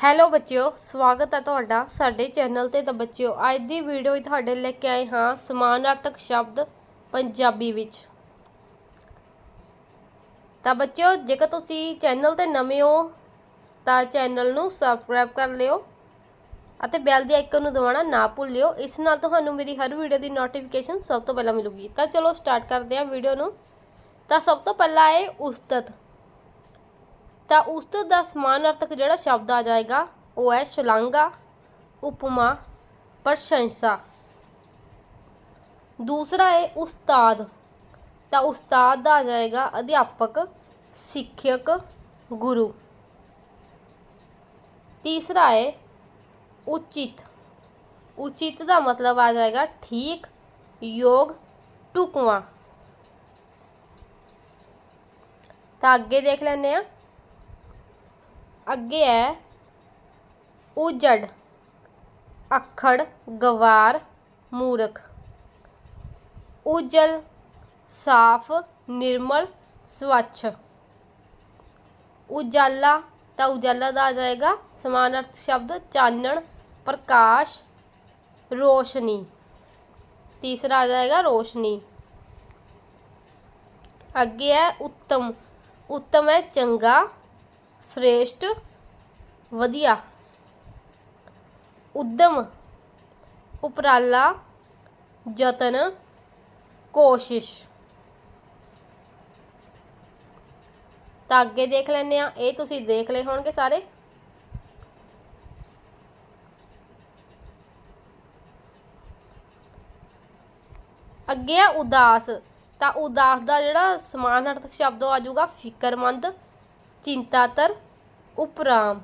Hello ਬੱਚਿਓ, ਸਵਾਗਤ ਹੈ ਤੁਹਾਡਾ ਸਾਡੇ ਚੈਨਲ ਤੇ। ਤਾਂ ਬੱਚਿਓ, ਅੱਜ ਦੀ ਵੀਡੀਓ ਵਿੱਚ ਤੁਹਾਡੇ ਲੈ ਕੇ ਆਏ ਹਾਂ ਸਮਾਨਾਰਥਕ ਸ਼ਬਦ ਪੰਜਾਬੀ ਵਿੱਚ। ਤਾਂ ਬੱਚਿਓ, ਜੇਕਰ ਤੁਸੀਂ ਚੈਨਲ ਤੇ ਨਵੇਂ ਹੋ, ਤਾਂ ਚੈਨਲ ਨੂੰ ਸਬਸਕ੍ਰਾਈਬ ਕਰ ਲਿਓ ਅਤੇ ਬੈਲ ਦੀ ਆਈਕਨ ਨੂੰ ਦਬਾਉਣਾ ਨਾ ਭੁੱਲਿਓ। ਇਸ ਨਾਲ ਤੁਹਾਨੂੰ ਮੇਰੀ ਹਰ ਵੀਡੀਓ ਦੀ ਨੋਟੀਫਿਕੇਸ਼ਨ ਸਭ ਤੋਂ ਪਹਿਲਾਂ ਮਿਲੂਗੀ। ਤਾਂ ਚਲੋ ਸਟਾਰਟ ਕਰਦੇ ਹਾਂ ਵੀਡੀਓ ਨੂੰ। ਤਾਂ ਸਭ ਤੋਂ ਪਹਿਲਾਂ ਹੈ ਉਸਤਤ। ਤਾਂ ਉਸਤਤ ਦਾ ਸਮਾਨ ਅਰਥਕ ਜਿਹੜਾ ਸ਼ਬਦ ਆ ਜਾਏਗਾ, ਉਹ ਹੈ ਸ਼ਲਾਘਾ, ਉਪਮਾ, ਪ੍ਰਸ਼ੰਸਾ। ਦੂਸਰਾ ਹੈ ਉਸਤਾਦ। ਤਾਂ ਉਸਤਾਦ ਦਾ ਆ ਜਾਏਗਾ ਅਧਿਆਪਕ, ਸਿੱਖਿਅਕ, ਗੁਰੂ। ਤੀਸਰਾ ਹੈ ਉਚਿਤ। ਉਚਿਤ ਦਾ ਮਤਲਬ ਆ ਜਾਏਗਾ ਠੀਕ, ਯੋਗ, ਢੁਕਵਾਂ। ਤਾਂ ਅੱਗੇ ਦੇਖ ਲੈਂਦੇ ਆ ਅੱਗੇ ਹੈ। ਉਜੜ, ਅਖੜ, ਗਵਾਰ, ਮੂਰਖ। ਉਜਲ, ਸਾਫ਼, ਨਿਰਮਲ, ਸਵੱਛ। ਉਜਾਲਾ, ਤਾਂ ਉਜਾਲਾ ਦਾ ਆ ਜਾਏਗਾ। ਸਮਾਨ ਅਰਥ ਸ਼ਬਦ ਚਾਨਣ, ਪ੍ਰਕਾਸ਼, ਰੋਸ਼ਨੀ। ਤੀਸਰਾ ਆ ਜਾਏਗਾ ਰੋਸ਼ਨੀ। ਅੱਗੇ ਹੈ ਉੱਤਮ। ਉੱਤਮ ਹੈ ਚੰਗਾ। ਸ੍ਰੇਸ਼ਟ, ਵਧੀਆ। ਉਦਮ, ਉਪਰਾਲਾ, ਯਤਨ, ਕੋਸ਼ਿਸ਼। ਤਾਂ ਅੱਗੇ ਦੇਖ ਲੈਂਦੇ ਆ ਇਹ ਤੁਸੀਂ ਦੇਖ ਲਏ ਹੋਣਗੇ ਸਾਰੇ। ਅੱਗੇ ਆ ਉਦਾਸ। ਤਾਂ ਉਦਾਸ ਦਾ ਜਿਹੜਾ ਸਮਾਨਾਰਥਕ ਸ਼ਬਦ ਉਹ ਆ ਜਾਊਗਾ ਫਿਕਰਮੰਦ। ਚਿੰਤਾਤਰ, ਉਪਰਾਮ।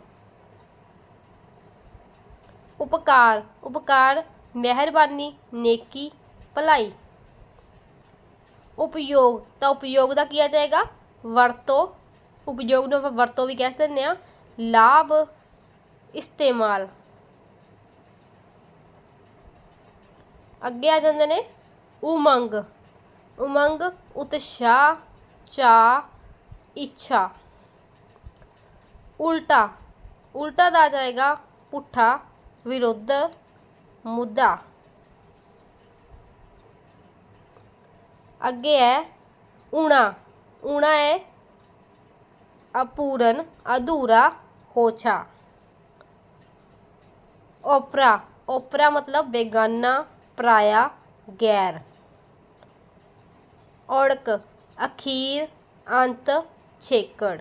ਉਪਕਾਰ ਉਪਕਾਰ, ਮਿਹਰਬਾਨੀ, ਨੇਕੀ, ਭਲਾਈ। ਉਪਯੋਗ, ਤਾਂ ਉਪਯੋਗ ਦਾ ਕੀ ਆ ਜਾਏਗਾ? ਵਰਤੋਂ। ਉਪਯੋਗ ਨੂੰ ਆਪਾਂ ਵਰਤੋਂ ਵੀ ਕਹਿ ਦਿੰਦੇ ਆ ਲਾਭ, ਇਸਤੇਮਾਲ। ਅੱਗੇ ਆ ਜਾਂਦੇ ਨੇ ਉਮੰਗ। ਉਮੰਗ, ਉਤਸ਼ਾਹ ਚਾਹ ਇੱਛਾ। उल्टा उल्टा आ जाएगा पुट्ठा विरुद्ध मुद्दा। अगे है ऊना ऊना है अपूर्ण, अधूरा, होछा। ओपरा ओपरा मतलब बेगाना, प्राया, गैर। औड़क, अखीर, अंत, छेकड़।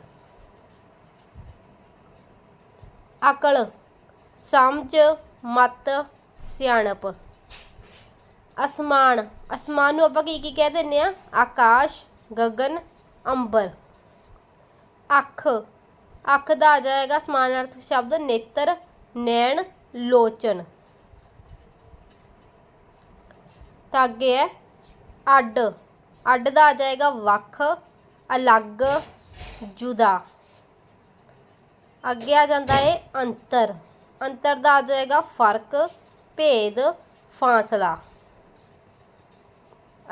ਅਕਲ ਸਮਝ, ਮਤ, ਸਿਆਣਪ। ਅਸਮਾਨ ਅਸਮਾਨ ਨੂੰ ਆਪਾਂ ਕੀ ਕੀ ਕਹਿ ਦਿੰਨੇ ਆ ਆਕਾਸ਼, ਗਗਨ, ਅੰਬਰ। ਅੱਖ ਅੱਖ ਦਾ ਆ ਜਾਏਗਾ ਸਮਾਨਾਰਥ ਸ਼ਬਦ ਨੇਤਰ, ਨੈਣ, ਲੋਚਨ। ਤਾਂ ਅੱਗੇ ਹੈ, ਅੱਡ। ਅੱਡ ਦਾ ਆ ਜਾਏਗਾ ਵੱਖ, ਅਲੱਗ, ਜੁਦਾ। ਅੱਗੇ ਆ ਜਾਂਦਾ ਹੈ ਅੰਤਰ। ਅੰਤਰ ਦਾ ਆ ਜਾਏਗਾ ਫ਼ਰਕ, ਭੇਦ, ਫਾਸਲਾ।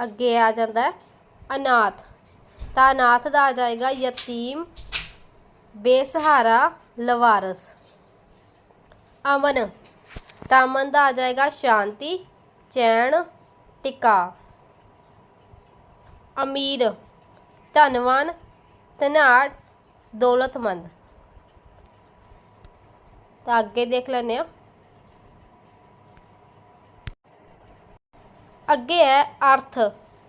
ਅੱਗੇ ਆ ਜਾਂਦਾ ਅਨਾਥ। ਤਾਂ ਅਨਾਥ ਦਾ ਆ ਜਾਏਗਾ ਯਤੀਮ, ਬੇਸਹਾਰਾ, ਲਵਾਰਸ। ਅਮਨ। ਤਾਂ ਅਮਨ ਦਾ ਆ ਜਾਏਗਾ ਸ਼ਾਂਤੀ, ਚੈਨ, ਟਿਕਾ। ਅਮੀਰ। ਧਨਵਾਨ, ਧਨਾੜ, ਦੌਲਤਮੰਦ। ਤਾਂ ਅੱਗੇ ਦੇਖ ਲੈਂਦੇ ਆ ਅੱਗੇ ਹੈ ਅਰਥ।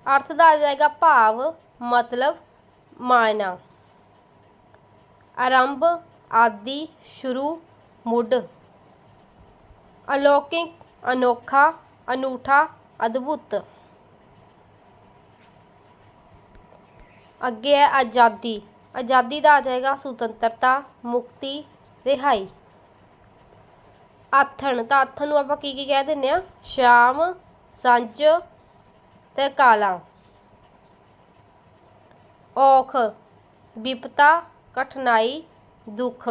ਅਰਥ ਦਾ ਆ ਜਾਏਗਾ ਭਾਵ, ਮਤਲਬ, ਮਾਇਨਾ। ਆਰੰਭ, ਆਦਿ, ਸ਼ੁਰੂ, ਮੁੱਢ। ਅਲੌਕਿਕ, ਅਨੋਖਾ, ਅਨੂਠਾ, ਅਦਭੁਤ। ਅੱਗੇ ਹੈ ਆਜ਼ਾਦੀ। ਆਜ਼ਾਦੀ ਦਾ ਆ ਜਾਏਗਾ ਸੁਤੰਤਰਤਾ, ਮੁਕਤੀ, ਰਿਹਾਈ। ਆਥਣ, ਤਾਂ ਆਥਣ ਨੂੰ ਆਪਾਂ ਕੀ ਕੀ ਕਹਿ ਦਿੰਨੇ ਆ ਸ਼ਾਮ, ਸੰਜ ਤੇ ਕਾਲਾ। ਔਖ, ਵਿਪਤਾ, ਕਠਿਨਾਈ, ਦੁੱਖ।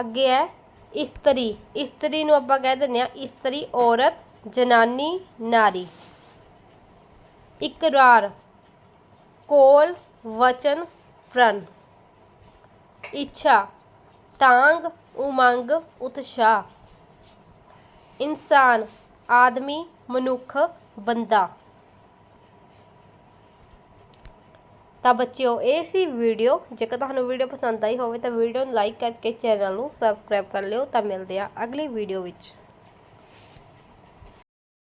ਅੱਗੇ ਹੈ, ਇਸਤਰੀ। ਇਸਤਰੀ ਨੂੰ ਆਪਾਂ ਕਹਿ ਦਿੰਦੇ ਆ ਇਸਤਰੀ, ਔਰਤ, ਜਨਾਨੀ, ਨਾਰੀ। ਇਕਰਾਰ, ਕੋਲ, ਵਚਨ, ਪ੍ਰਣ। ਇੱਛਾ, ਤਾਂਗ, ਉਮੰਗ, ਉਤਸ਼ਾਹ। ਇਨਸਾਨ, ਆਦਮੀ, ਮਨੁੱਖ, ਬੰਦਾ। ਤਾਂ ਬੱਚਿਓ, ਇਹ ਸੀ ਵੀਡੀਓ। ਜੇਕਰ ਤੁਹਾਨੂੰ ਵੀਡੀਓ ਪਸੰਦ ਆਈ ਹੋਵੇ ਤਾਂ ਵੀਡੀਓ ਨੂੰ ਲਾਈਕ ਕਰਕੇ ਚੈਨਲ ਨੂੰ ਸਬਸਕ੍ਰਾਈਬ ਕਰ ਲਿਓ। ਤਾਂ ਮਿਲਦੇ ਆ ਅਗਲੀ ਵੀਡੀਓ ਵਿੱਚ।